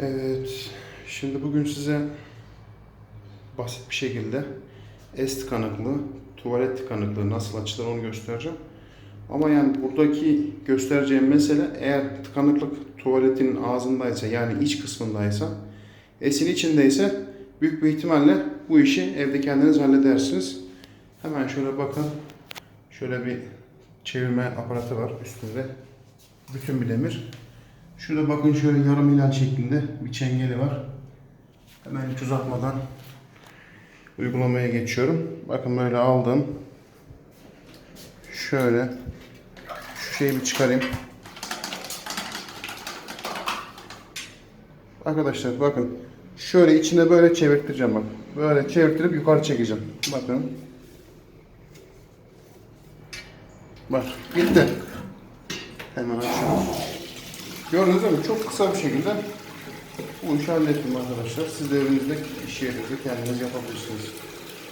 Evet, şimdi bugün size basit bir şekilde S tıkanıklığı, tuvalet tıkanıklığı nasıl açılır onu göstereceğim. Ama yani buradaki göstereceğim mesele eğer tıkanıklık tuvaletin ağzındaysa yani iç kısmındaysa, S'in içindeyse büyük bir ihtimalle bu işi evde kendiniz halledersiniz. Hemen şöyle bakın. Şöyle bir çevirme aparatı var üstünde. Bütün bir demir. Şurada bakın şöyle yarım hilal şeklinde bir çengeli var. Hemen hiç uzatmadan uygulamaya geçiyorum. Bakın böyle aldım. Şöyle şu şeyi bir çıkarayım. Arkadaşlar bakın şöyle içine böyle çevirteceğim bak. Böyle çevirtirip yukarı çekeceğim. Bakın. Bak gitti. Hemen açıyorum. Gördünüz değil mi? Çok kısa bir şekilde bu işi hallettim arkadaşlar. Siz de evinizde iş yerinizde kendiniz yapabilirsiniz.